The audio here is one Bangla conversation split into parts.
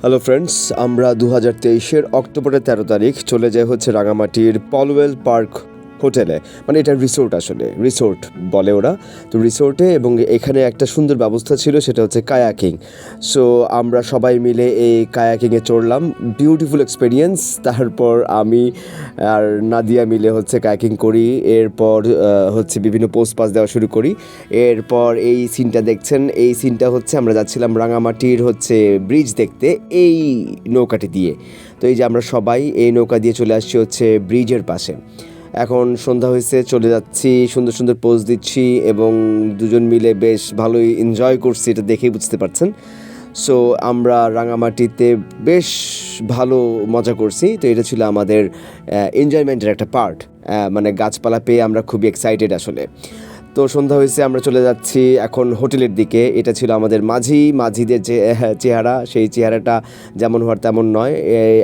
হ্যালো ফ্রেন্ডস আমরা দু হাজার তেইশের অক্টোবরের তেরো তারিখ চলে যাই হচ্ছে রাঙামাটির পলওয়েল পার্ক হোটেলে। মানে এটা রিসোর্ট আসলে। রিসোর্ট বলে ওরা। তো রিসোর্টে এবং এখানে একটা সুন্দর ব্যবস্থা ছিল, সেটা হচ্ছে কায়াকিং সো আমরা সবাই মিলে এই কায়াকিংয়ে চড়লাম। বিউটিফুল এক্সপিরিয়েন্স তারপর আমি আর নাদিয়া মিলে হচ্ছে কায়াকিং করি। এরপর হচ্ছে বিভিন্ন পোস্ট পাস দেওয়া শুরু করি। এরপর এই সিনটা দেখছেন। এই সিনটা হচ্ছে আমরা যাচ্ছিলাম রাঙামাটির হচ্ছে ব্রিজ দেখতে এই নৌকাটি দিয়ে। তো এই যে আমরা সবাই এই নৌকা দিয়ে চলে আসছি হচ্ছে ব্রিজের পাশে। এখন সন্ধ্যা হয়েছে, চলে যাচ্ছি, সুন্দর সুন্দর পোজ দিচ্ছি এবং দুজন মিলে বেশ ভালোই এনজয় করছি, এটা দেখেই বুঝতে পারছেন। সো আমরা রাঙামাটিতে বেশ ভালো মজা করছি। তো এটা ছিল আমাদের এনজয়মেন্টের একটা পার্ট মানে গাছপালা পেয়ে আমরা খুবই এক্সাইটেড আসলে। তো সন্ধ্যা হয়েছে, আমরা চলে যাচ্ছি এখন হোটেলের দিকে। এটা ছিল আমাদের মাঝি, মাঝিদের যে চেহারা, সেই চেহারাটা যেমন হওয়ার তেমন নয়।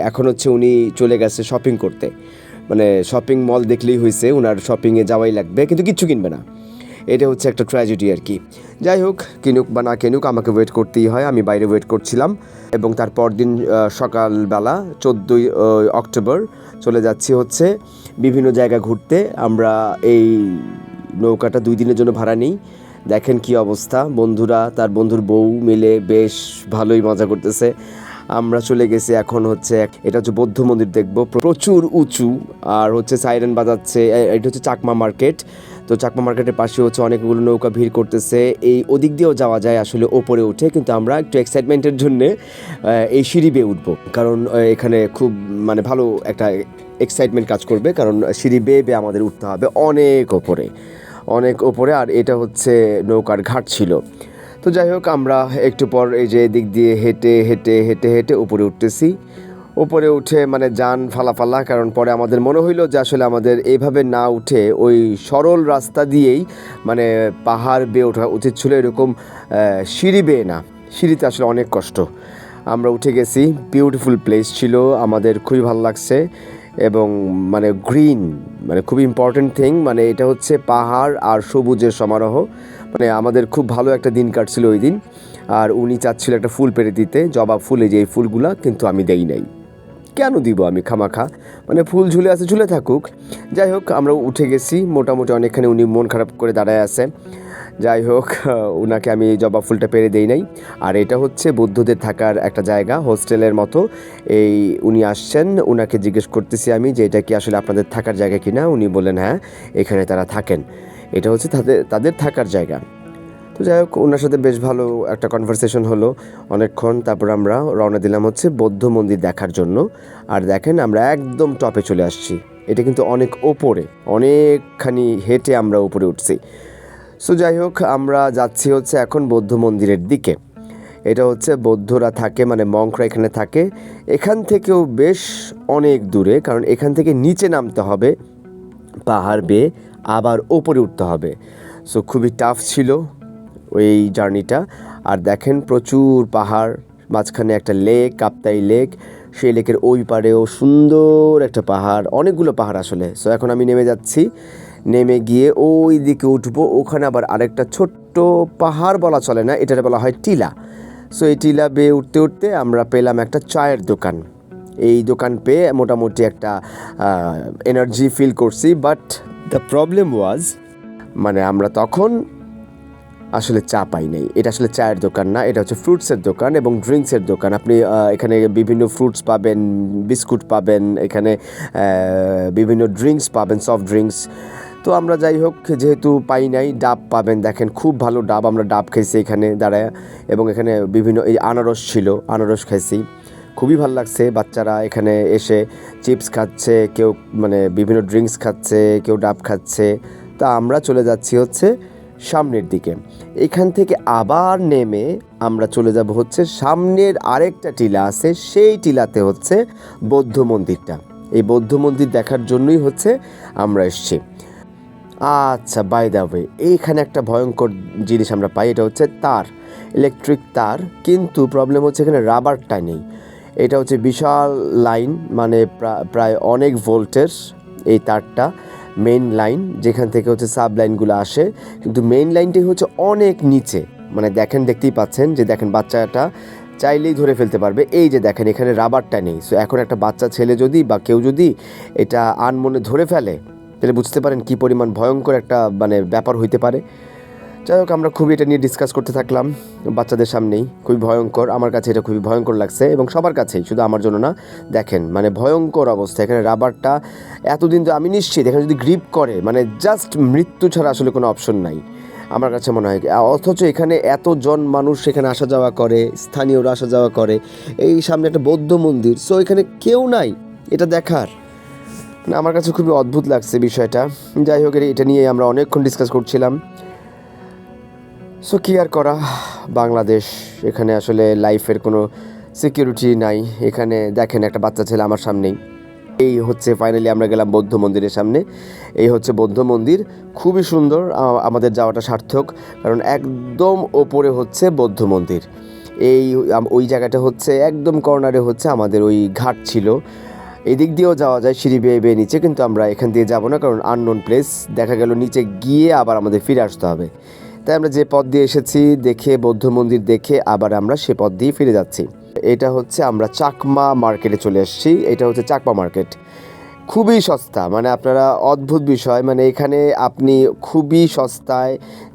এখন হচ্ছে উনি চলে গেছে শপিং করতে। মানে শপিং মল দেখলেই হয়েছে ওনার শপিংয়ে যাওয়াই লাগবে, কিন্তু কিচ্ছু কিনবে না। এটা হচ্ছে একটা ট্র্যাজেডি আর কি। যাই হোক, কিনুক বা না কিনুক, আমাকে ওয়েট করতেই হয়, আমি বাইরে ওয়েট করছিলাম, এবং তারপর দিন সকালবেলা চোদ্দোই অক্টোবর চলে যাচ্ছি হচ্ছে বিভিন্ন জায়গা ঘুরতে। আমরা এই নৌকাটা দুই দিনের জন্য ভাড়া নিই। দেখেন কি অবস্থা, বন্ধুরা, তার বন্ধুর বউ মিলে বেশ ভালোই মজা করতেছে। আমরা চলে গেছি এখন হচ্ছে এটা হচ্ছে বৌদ্ধ মন্দির দেখব। প্রচুর উঁচু, আর হচ্ছে সাইরেন বাজাচ্ছে এটা হচ্ছে চাকমা মার্কেট তো চাকমা মার্কেটের পাশে হচ্ছে অনেকগুলো নৌকা ভিড় করতেছে। এই ওদিক দিয়েও যাওয়া যায় আসলে, ওপরে উঠে, কিন্তু আমরা একটু এক্সাইটমেন্টের জন্য এই সিঁড়ি বেয়ে উঠবো। কারণ এখানে খুব মানে ভালো একটা এক্সাইটমেন্ট কাজ করবে, কারণ সিঁড়ি বেয়ে বেয়ে আমাদের উঠতে হবে অনেক ওপরে। অনেক ওপরে, আর এটা হচ্ছে নৌকার ঘাট ছিল। তো যাই হোক, আমরা একটু পর এই যে দিক দিয়ে হেঁটে হেঁটে হেঁটে হেঁটে উপরে উঠতেছি। উপরে উঠে মানে যান ফালাফালা, কারণ পরে আমাদের মনে হইল যে আসলে আমাদের এইভাবে না উঠে ওই সরল রাস্তা দিয়েই মানে পাহাড় বেয়ে ওঠা উচিত ছিল, এরকম সিঁড়ি বেয়ে না। সিঁড়িতে আসলে অনেক কষ্ট। আমরা উঠে গেছি বিউটিফুল প্লেস ছিল, আমাদের খুবই ভালো লাগছে এবং মানে গ্রিন মানে খুব ইম্পর্টেন্ট থিং মানে এটা হচ্ছে পাহাড় আর সবুজের সমারোহ। মানে আমাদের খুব ভালো একটা দিন কাটছিল ওই দিন। আর উনি চাচ্ছিল একটা ফুল পেরে দিতে। জবা ফুল যে এই ফুলগুলা কিন্তু আমি দেই নাই। কেন দিব আমি খামাখা? মানে ফুল ঝুলে আছে, ঝুলে থাকুক। যাই হোক, আমরা উঠে গেছি। মোটামুটি অনেকখানি উনি মন খারাপ করে দাঁড়ায় আছে। যাই হোক ওনাকে আমি জবা ফুলটা পেরে দেই নাই। আর এটা হচ্ছে বৌদ্ধদের থাকার একটা জায়গা, হোস্টেলের মতো। এই উনি আসছেন ওনাকে জিজ্ঞেস করতেছি আমি যে এটা কি আসলে আপনাদের থাকার জায়গা কিনা? উনি বললেন হ্যাঁ এখানে তারা থাকেন। এটা হচ্ছে তাদের তাদের থাকার জায়গা। তো যাই হোক, ওনার সাথে বেশ ভালো একটা কনভারসেশন হলো। অনেকক্ষণ তারপর আমরা রওনা দিলাম হচ্ছে বৌদ্ধ মন্দির দেখার জন্য। আর দেখেন, আমরা একদম টপে চলে আসছি। এটা কিন্তু অনেক ওপরে, অনেকখানি হেঁটে আমরা উপরে উঠছি। সো যাই হোক, আমরা যাচ্ছি হচ্ছে এখন বৌদ্ধ মন্দিরের দিকে। এটা হচ্ছে বৌদ্ধরা থাকে মানে মঙ্করা এখানে থাকে। এখান থেকেও বেশ অনেক দূরে, কারণ এখান থেকে নিচে নামতে হবে। পাহাড় বেয়ে আবার ওপরে উঠতে হবে। সো খুবই টাফ ছিল ওই জার্নিটা আর দেখেন প্রচুর পাহাড়, মাঝখানে একটা লেক কাপ্তাই লেক সেই লেকের ওই পারেও সুন্দর একটা পাহাড়, অনেকগুলো পাহাড় আসলে। সো এখন আমি নেমে যাচ্ছি। নেমে গিয়ে ওই দিকে উঠবো, ওখানে আবার আরেকটা ছোট্ট পাহাড় বলা চলে না, এটাকে বলা হয় টিলা। সো এই টিলা বেয়ে উঠতে উঠতে আমরা পেলাম একটা চায়ের দোকান। এই দোকান পেয়ে মোটামুটি একটা এনার্জি ফিল করছি বাট দ্য প্রবলেম ওয়াজ মানে আমরা তখন আসলে চা পাই নাই। এটা আসলে চায়ের দোকান না, এটা হচ্ছে ফ্রুটসের দোকান এবং ড্রিঙ্কসের দোকান। আপনি এখানে বিভিন্ন ফ্রুটস পাবেন বিস্কুট পাবেন, এখানে বিভিন্ন ড্রিঙ্কস পাবেন সফট ড্রিঙ্কস তো আমরা যাই হোক, যেহেতু পাই নাই, ডাব পাবেন। দেখেন, খুব ভালো ডাব, আমরা ডাব খাইছি এখানে, দাঁড়ায়। এবং এখানে বিভিন্ন, এই আনারস ছিল, আনারস খাইছি। খুবই ভালো লাগছে। বাচ্চারা এখানে এসে চিপস খাচ্ছে, কেউ মানে বিভিন্ন ড্রিঙ্কস খাচ্ছে, কেউ ডাব খাচ্ছে। তা আমরা চলে যাচ্ছি হচ্ছে সামনের দিকে। এখান থেকে আবার নেমে আমরা চলে যাব হচ্ছে সামনের আরেকটা টিলা আছে, সেই টিলাতে হচ্ছে বৌদ্ধ মন্দিরটা। এই বৌদ্ধ মন্দির দেখার জন্যই হচ্ছে আমরা এসছি। আচ্ছা বাই দা ওয়ে এইখানে একটা ভয়ঙ্কর জিনিস আমরা পাই, এটা হচ্ছে তার ইলেকট্রিক তার। কিন্তু প্রবলেম হচ্ছে এখানে রাবারটা নেই। এটা হচ্ছে বিশাল লাইন মানে প্রা- প্রায় অনেক ভোল্টের এই তারটা মেইন লাইন যেখান থেকে হচ্ছে সাব লাইনগুলো আসে। কিন্তু মেইন লাইনটি হচ্ছে অনেক নিচে। মানে দেখেন, দেখতেই পাচ্ছেন যে দেখেন বাচ্চাটা চাইলেই ধরে ফেলতে পারবে। এই যে দেখেন, এখানে রাবারটা নেই। সো এখন একটা বাচ্চা, ছেলে যদি বা কেউ যদি এটা আনমনে ধরে ফেলে, তাহলে বুঝতে পারেন কি পরিমাণ ভয়ঙ্কর একটা মানে ব্যাপার হইতে পারে। যাই হোক, আমরা খুবই এটা নিয়ে ডিসকাস করতে থাকলাম বাচ্চাদের সামনেই। খুবই ভয়ঙ্কর। আমার কাছে এটা খুবই ভয়ঙ্কর লাগছে এবং সবার কাছেই, শুধু আমার জন্য না, দেখেন মানে ভয়ঙ্কর অবস্থা। এখানে রাবারটা এতদিন তো আমি নিশ্চিত, এখানে যদি গ্রিপ করে মানে জাস্ট মৃত্যু ছাড়া আসলে কোনো অপশন নাই। আমার কাছে মনে হয়, অথচ এখানে এতজন মানুষ এখানে আসা যাওয়া করে, স্থানীয়রা আসা যাওয়া করে, এই সামনে একটা বৌদ্ধ মন্দির সো এখানে কেউ নাই, এটা দেখার। না, আমার কাছে খুবই অদ্ভুত লাগছে বিষয়টা। যাই হোক, এটা নিয়ে আমরা অনেকক্ষণ ডিসকাস করছিলাম। সো কি আর করা? বাংলাদেশ, এখানে আসলে লাইফের কোনো সিকিউরিটি নাই। এখানে দেখেন একটা বাচ্চা ছেলে আমার সামনেই। এই হচ্ছে ফাইনালি আমরা গেলাম বৌদ্ধ মন্দিরের সামনে। এই হচ্ছে বৌদ্ধ মন্দির। খুবই সুন্দর আমাদের যাওয়াটা সার্থক, কারণ একদম ওপরে হচ্ছে বৌদ্ধ মন্দির। এই ওই জায়গাটা হচ্ছে একদম কর্নারে হচ্ছে আমাদের ওই ঘাট ছিল। এদিক দিয়েও যাওয়া যায়, সিঁড়ি বেয়ে বেয়ে নিচে, কিন্তু আমরা এখান দিয়ে যাব না, কারণ আননোন প্লেস দেখা গেল নিচে গিয়ে আবার আমাদের ফিরে আসতে হবে। তাই আমরা যে পথ দিয়ে এসেছি, দেখে, বৌদ্ধ মন্দির দেখে আবার আমরা সে পথ দিয়ে ফিরে যাচ্ছি। এটা হচ্ছে আমরা চাকমা মার্কেটে চলে এসেছি। এটা হচ্ছে চাকমা মার্কেট। খুবই সস্তা মানে আপনারা অদ্ভুত বিষয় মানে এখানে আপনি খুবই সস্তায়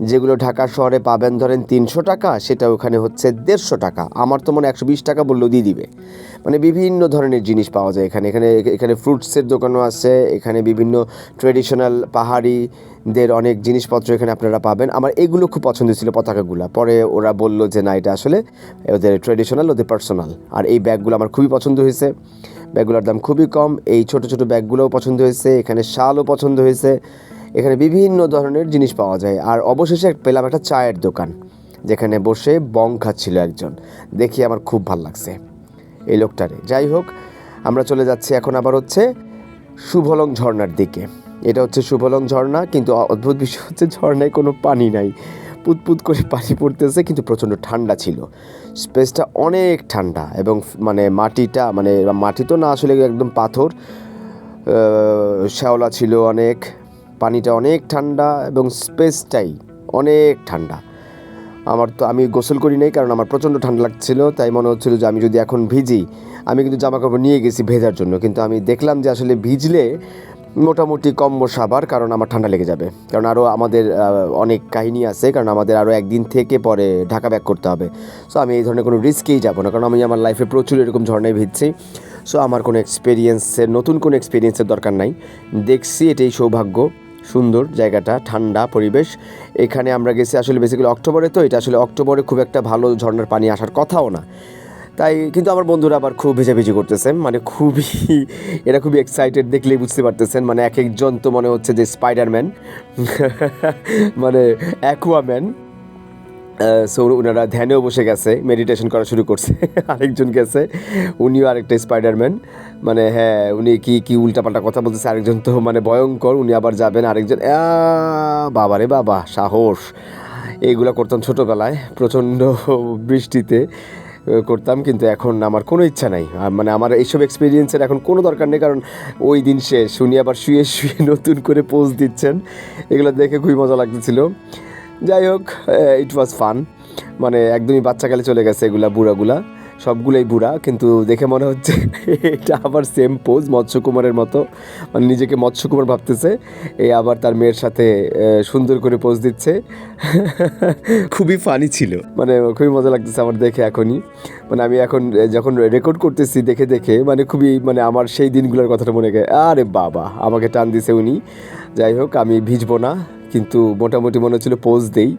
যেগুলো ঢাকা শহরে পাবেন, ধরেন তিনশো টাকা, সেটা ওখানে হচ্ছে দেড়শো টাকা। আমার তো মনে একশো বিশ টাকা বললেও দিয়ে দিবে। মানে বিভিন্ন ধরনের জিনিস পাওয়া যায় এখানে। এখানে এখানে ফ্রুটসের দোকানও আছে, এখানে বিভিন্ন ট্রেডিশনাল পাহাড়িদের অনেক জিনিসপত্র এখানে আপনারা পাবেন। আমার এগুলো খুব পছন্দ ছিল পতাকাগুলো। পরে ওরা বলল যে না, এটা আসলে ওদের ট্রেডিশনাল ওদের পার্সোনাল আর এই ব্যাগগুলো আমার খুবই পছন্দ হয়েছে। ব্যাগগুলোর দাম খুবই কম। এই ছোট ছোট ব্যাগগুলোও পছন্দ হয়েছে, এখানে শালও পছন্দ হয়েছে। এখানে বিভিন্ন ধরনের জিনিস পাওয়া যায়। আর অবশেষে পেলাম একটা চায়ের দোকান, যেখানে বসে বং খাচ্ছিল একজন। দেখি আমার খুব ভালো লাগছে এই লোকটারে। যাই হোক, আমরা চলে যাচ্ছি এখন আবার হচ্ছে শুভলং ঝর্ণার দিকে। এটা হচ্ছে শুভলং ঝর্ণা, কিন্তু অদ্ভুত বিষয় হচ্ছে ঝর্ণায় কোনো পানি নাই। পুতপুত করে পানি পড়তেছে, কিন্তু প্রচণ্ড ঠান্ডা ছিল। স্পেসটা অনেক ঠান্ডা এবং মানে মাটিটা মানে মাটি তো না আসলে একদম পাথর শ্যাওলা ছিল অনেক, পানিটা অনেক ঠান্ডা এবং স্পেসটাই অনেক ঠান্ডা। আমার তো, আমি গোসল করি নাই কারণ আমার প্রচণ্ড ঠান্ডা লাগছিল, তাই মনে হচ্ছিল যে আমি যদি এখন ভিজি, আমি কিন্তু জামা কাপড় নিয়ে গেছি ভেজার জন্য, কিন্তু আমি দেখলাম যে আসলে ভিজলে মোটামুটি কম্বো সাবার কারণ আমার ঠান্ডা লেগে যাবে। কারণ আরও আমাদের অনেক কাহিনী আছে, কারণ আমাদের আরও একদিন থেকে পরে ঢাকা ব্যাক করতে হবে। সো আমি এই ধরনের কোনো রিস্কেই যাব না, কারণ আমি আমার লাইফে প্রচুর এরকম ঝর্ণায় ভিজছি। সো আমার কোনো এক্সপিরিয়েন্সের নতুন কোনো এক্সপিরিয়েন্সের দরকার নাই। দেখছি এটাই সৌভাগ্য, সুন্দর জায়গাটা, ঠান্ডা পরিবেশ। এখানে আমরা গেছি আসলে বেসিক্যালি অক্টোবরে, তো এটা আসলে অক্টোবরে খুব একটা ভালো ঝর্ণার পানি আসার কথাও না। তাই কিন্তু আমার বন্ধুরা আবার খুব ভেজাভেজি করতেছেন মানে খুবই, এরা খুবই এক্সাইটেড দেখলেই বুঝতে পারতেছেন মানে এক একজন তো মনে হচ্ছে যে স্পাইডারম্যান মানে অ্যাকুয়াম্যান সো ওনারা ধ্যানেও বসে গেছে মেডিটেশন করা শুরু করছে, আরেকজন গেছে, উনিও আরেকটা স্পাইডারম্যান মানে হ্যাঁ উনি কি কি উল্টাপাল্টা কথা বলতেছে, আরেকজন তো মানে ভয়ঙ্কর, উনি আবার যাবেন আরেকজন বাবা রে বাবা, সাহস এইগুলো করতাম ছোটোবেলায়, প্রচণ্ড বৃষ্টিতে করতাম, কিন্তু এখন আমার কোনো ইচ্ছা নাই। মানে আমার এইসব এক্সপিরিয়েন্সের এখন কোনো দরকার নেই, কারণ ওই দিন শেষ। উনি আবার শুয়ে শুয়ে নতুন করে পোজ দিচ্ছেন। এগুলো দেখে খুবই মজা লাগতেছিল। যাই হোক ইট ওয়াজ ফান মানে একদমই বাচ্চাকালে চলে গেছে এগুলা, বুড়াগুলা। সবগুলোই বুড়া, কিন্তু দেখে মনে হচ্ছে এটা আবার সেম পোজ মৎস্যকুমারের মতো। মানে নিজেকে মৎস্যকুমার ভাবতেছে এই আবার তার মেয়ের সাথে সুন্দর করে পোজ দিচ্ছে। খুবই ফানি ছিল। মানে খুবই মজা লাগতেছে আমার দেখে এখনই। মানে আমি এখন যখন রেকর্ড করতেছি দেখে দেখে মানে খুবই মানে আমার সেই দিনগুলোর কথাটা মনে গেছে আরে বাবা, আমাকে টান দিছে উনি। যাই হোক, আমি ভিজবো না, কিন্তু মোটামুটি মনে হচ্ছিল পোজ দেই।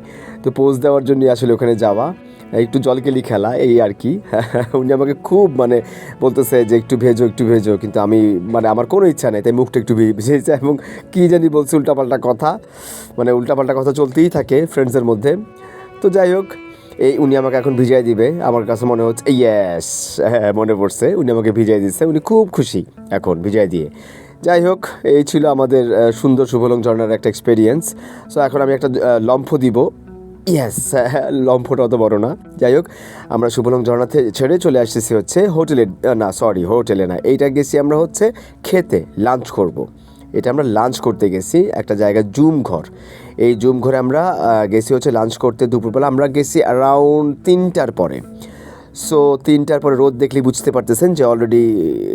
তো পোজ দেওয়ার জন্যই আসলে ওখানে যাওয়া। একটু জলকেলি খেলা, এই আর কি। উনি আমাকে খুব মানে বলতেছে যে একটু ভেজো একটু ভেজো। কিন্তু আমি মানে আমার কোনো ইচ্ছা নেই, তাই মুখটা একটু ভিজেছে এবং কী জানি বলছে উল্টাপাল্টা কথা। মানে উল্টাপাল্টা কথা চলতেই থাকে ফ্রেন্ডসের মধ্যে। তো যাই হোক, এই উনি আমাকে এখন ভিজাই দিবে। আমার কাছে মনে হচ্ছে ইয়েস হ্যাঁ মনে পড়ছে। উনি আমাকে ভিজাই দিচ্ছে। উনি খুব খুশি এখন ভিজাই দিয়ে। যাই হোক, এই ছিল আমাদের সুন্দর শুভলং ঝর্ণার একটা এক্সপেরিয়েন্স সো এখন আমি একটা লম্ফ দিব। ইয়েস লম্ফটা অত বড় না। যাই হোক, আমরা শুভলং ঝর্ণাতে ছেড়ে চলে আসতেছি হচ্ছে হোটেলে না সরি হোটেলে না। এইটা গেছি আমরা হচ্ছে খেতে লাঞ্চ করব। এটা আমরা লাঞ্চ করতে গেছি, একটা জায়গা জুম ঘর। এই জুম ঘরে আমরা গেছি হচ্ছে লাঞ্চ করতে দুপুরবেলা। আমরা গেছি অ্যারাউন্ড তিনটার পরে। সো তিনটার পরে রোদ দেখলে বুঝতে পারতেছেন যে অলরেডি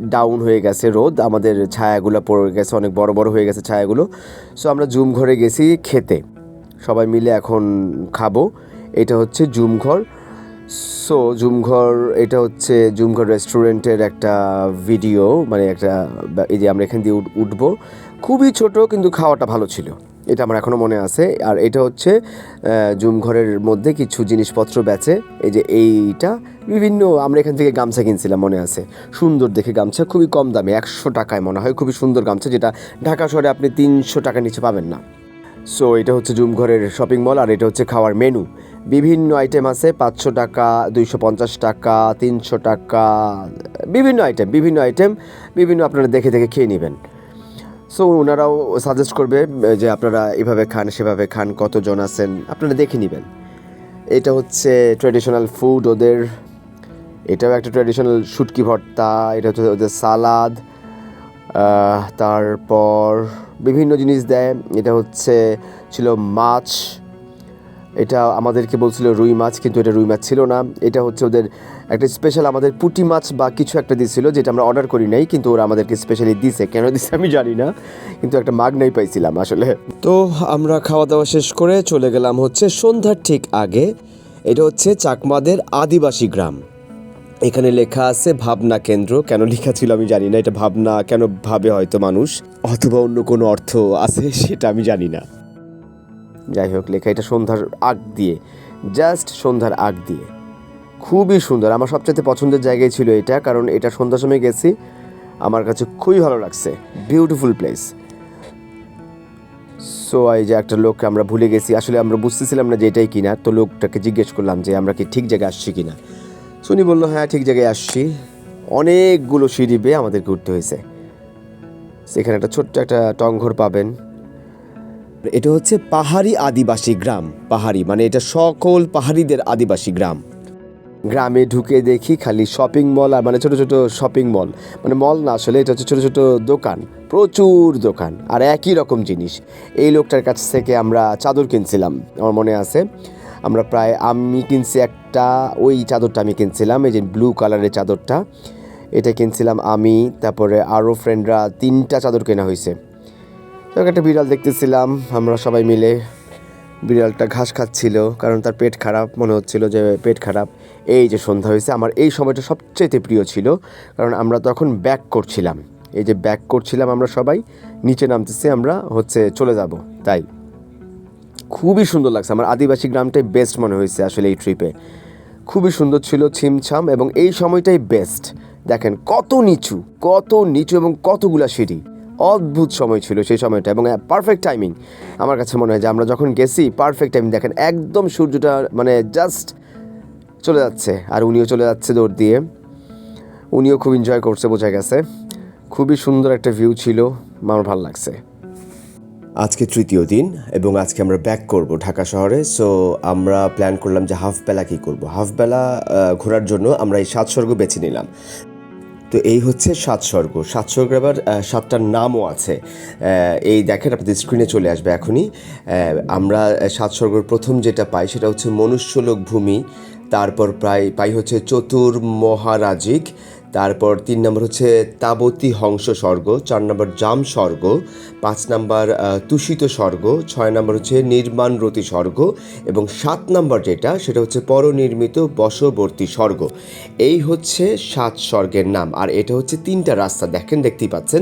ডাউন হয়ে গেছে রোদ। আমাদের ছায়াগুলো পড়ে গেছে, অনেক বড় বড় হয়ে গেছে ছায়াগুলো। সো আমরা জুম ঘরে গেছি খেতে। সবাই মিলে এখন খাব। এটা হচ্ছে জুমঘর। সো জুমঘর, এটা হচ্ছে জুমঘর রেস্টুরেন্টের একটা ভিডিও মানে একটা এই যে আমরা এখান দিয়ে উঠ- উঠবো। খুবই ছোট, কিন্তু খাওয়াটা ভালো ছিল। এটা আমার এখনও মনে আছে। আর এটা হচ্ছে জুমঘরের মধ্যে কিছু জিনিসপত্র বেচে। এই যে এইটা, বিভিন্ন, আমরা এখান থেকে গামছা কিনছিলাম, মনে আছে। সুন্দর দেখে গামছা, খুবই কম দামে, একশো টাকায় মনে হয়, খুবই সুন্দর গামছা, যেটা ঢাকা শহরে আপনি তিনশো টাকা নিচে পাবেন না। সো এটা হচ্ছে জুমঘরের শপিং মল আর এটা হচ্ছে খাওয়ার মেনু বিভিন্ন আইটেম আছে, পাঁচশো টাকা, দুইশো পঞ্চাশ টাকা, তিনশো টাকা, বিভিন্ন আইটেম বিভিন্ন আইটেম বিভিন্ন আপনারা দেখে দেখে খেয়ে নেবেন। সো ওনারাও সাজেস্ট করবে যে আপনারা এভাবে খান, সেভাবে খান, কতজন আছেন, আপনারা দেখে নেবেন। এটা হচ্ছে ট্র্যাডিশনাল ফুড ওদের, এটাও একটা ট্র্যাডিশনাল শুটকি ভর্তা, এটা হচ্ছে ওদের সালাদ তারপর বিভিন্ন জিনিস দেয়। এটা হচ্ছে, ছিল মাছ। এটা আমাদেরকে বলছিল রুই মাছ, কিন্তু এটা রুই মাছ ছিল না। এটা হচ্ছে ওদের একটা স্পেশাল আমাদের পুঁটি মাছ বা কিছু একটা দিছিল, যেটা আমরা অর্ডার করি নাই, কিন্তু ওরা আমাদেরকে স্পেশালি দিছে। কেন দিছে আমি জানি না, কিন্তু একটা মাগনাই পাইছিলাম আসলে। তো আমরা খাওয়া দাওয়া শেষ করে চলে গেলাম হচ্ছে সন্ধ্যার ঠিক আগে। এটা হচ্ছে চাকমাদের আদিবাসী গ্রাম। এখানে লেখা আছে, ভাবনা কেন্দ্র। কেন লেখা ছিল আমি জানি না, এটা ভাবনা কেন ভাবে হয়তো মানুষ, অথবা অন্য কোনো অর্থ আছে সেটা আমি জানি না। যাই হোক, লেখা এটা সন্ধ্যার আগ দিয়ে, জাস্ট সন্ধ্যার আগ দিয়ে। খুবই সুন্দর, আমার সবচেয়ে পছন্দের জায়গায় ছিল এটা, কারণ এটা সন্ধ্যার সময় গেছি, আমার কাছে খুবই ভালো লাগছে। বিউটিফুল প্লেস সো এই যে একটা লোককে আমরা ভুলে গেছি, আসলে আমরা বুঝতেছিলাম না যে এটাই কিনা, তো লোকটাকে জিজ্ঞেস করলাম যে আমরা কি ঠিক জায়গায় আসছি কিনা। সুনি বলল হ্যাঁ ঠিক জায়গায় আসছি। অনেকগুলো সিঁড়ি বেয়ে আমাদেরকে উঠতে হয়েছে। সেখানে একটা ছোট্ট একটা টংঘর পাবেন। এটা হচ্ছে পাহাড়ি আদিবাসী গ্রাম, পাহাড়ি মানে এটা সকল পাহাড়িদের আদিবাসী গ্রাম। গ্রামে ঢুকে দেখি খালি শপিং মল আর মানে ছোট ছোট শপিং মল। মানে মল না, আসলে এটা হচ্ছে ছোট ছোট দোকান, প্রচুর দোকান। আর একই রকম জিনিস, এই লোকটার কাছ থেকে আমরা চাদর কিনছিলাম, আমার মনে আছে। আমরা প্রায়, আমি কিনছি একটা, ওই চাদরটা আমি কিনছিলাম, এই যে ব্লু কালারের চাদরটা। এটা কিনছিলাম আমি, তারপরে আরও ফ্রেন্ডরা তিনটা চাদর কেনা হয়েছে তো একটা বিড়াল দেখতেছিলাম, আমরা সবাই মিলে। বিড়ালটা ঘাস খাচ্ছিল, কারণ তার পেট খারাপ, মনে হচ্ছিল যে পেট খারাপ। এই যে সন্ধ্যা হয়েছে, আমার এই সময়টা সবচেয়ে প্রিয় ছিল, কারণ আমরা তখন ব্যাক করছিলাম। এই যে ব্যাক করছিলাম আমরা সবাই, নিচে নামতেছি আমরা, হচ্ছে চলে যাব, তাই। খুবই সুন্দর লাগছে। আমার আদিবাসী গ্রামটাই বেস্ট মনে হয়েছে আসলে এই ট্রিপে খুবই সুন্দর ছিল ছিমছাম এবং এই সময়টাই বেস্ট দেখেন, কত নিচু কত নিচু এবং কতগুলা সিঁড়ি। অদ্ভুত সময় ছিল সেই সময়টা এবং পারফেক্ট টাইমিং আমার কাছে মনে হয় যে আমরা যখন গেছি পারফেক্ট টাইমিং দেখেন, একদম সূর্যটা মানে জাস্ট চলে যাচ্ছে আর উনিও চলে যাচ্ছে দৌড় দিয়ে। উনিও খুব এনজয় করছে, বোঝা গেছে। খুবই সুন্দর একটা ভিউ ছিল। আমার ভালো লাগছে। আজকে তৃতীয় দিন এবং আজকে আমরা ব্যাক করব ঢাকা শহরে। সো আমরা প্ল্যান করলাম যে হাফ বেলা কী করব? হাফ বেলা ঘোরার জন্য আমরা এই সাত স্বর্গ বেছে নিলাম। তো এই হচ্ছে সাত স্বর্গ। সাত স্বর্গ আবার সাতটার নামও আছে। এই দেখেন আপনাদের স্ক্রিনে চলে আসবে এখনই। আমরা সাত স্বর্গের প্রথম যেটা পাই সেটা হচ্ছে মনুষ্যলোক ভূমি, তারপর প্রায়, পাই হচ্ছে চতুর মহারাজিক তারপর তিন নম্বর হচ্ছে তাবতী হংস স্বর্গ, চার নম্বর জাম স্বর্গ, পাঁচ নম্বর তুষিত স্বর্গ, ছয় নম্বর হচ্ছে নির্মাণরতি স্বর্গ এবং সাত নম্বর যেটা, সেটা হচ্ছে পরনির্মিত বশবর্তী স্বর্গ। এই হচ্ছে সাত স্বর্গের নাম। আর এটা হচ্ছে তিনটা রাস্তা। দেখেন, দেখতেই পাচ্ছেন?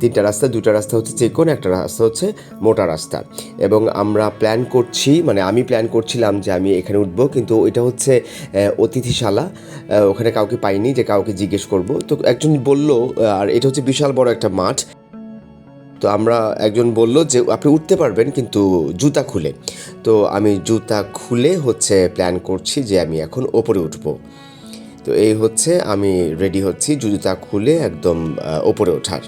তিনটা রাস্তা, দুটা রাস্তা হচ্ছে যে কোনো একটা রাস্তা হচ্ছে মোটা রাস্তা। এবং আমরা প্ল্যান করছি মানে আমি প্ল্যান করছিলাম যে আমি এখানে উঠবো, কিন্তু এটা হচ্ছে অতিথিশালা। ওখানে কাউকে পাইনি যে কাউকে জিজ্ঞেস করব। তো একজন বলল আর এটা হচ্ছে বিশাল বড় একটা মাঠ। তো আমরা একজন বলল যে, আপনি উঠতে পারবেন কিন্তু জুতা খুলে। তো আমি জুতা খুলে হচ্ছে প্ল্যান করছি যে, আমি এখন ওপরে উঠব। তো এই হচ্ছে, আমি রেডি হচ্ছি জুতা খুলে একদম ওপরে ওঠার।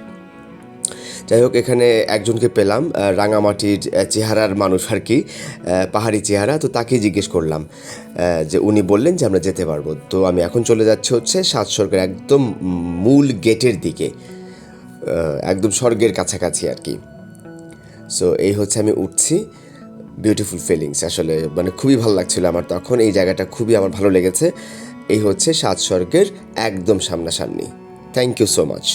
যাই হোক, এখানে একজনকে পেলাম রাঙামাটির চেহারার মানুষ আর কি পাহাড়ি চেহারা। তো তাকে জিজ্ঞেস করলাম যে উনি বললেন যে আমরা যেতে পারব। তো আমি এখন চলে যাচ্ছি হচ্ছে সাত স্বর্গের একদম মূল গেটের দিকে একদম স্বর্গের কাছাকাছি আর কি। সো এই হচ্ছে আমি উঠছি। বিউটিফুল ফিলিংস আসলে মানে খুবই ভালো লাগছিল আমার তখন। এই জায়গাটা খুবই আমার ভালো লেগেছে। এই হচ্ছে সাত স্বর্গের একদম সামনাসামনি। Thank you so much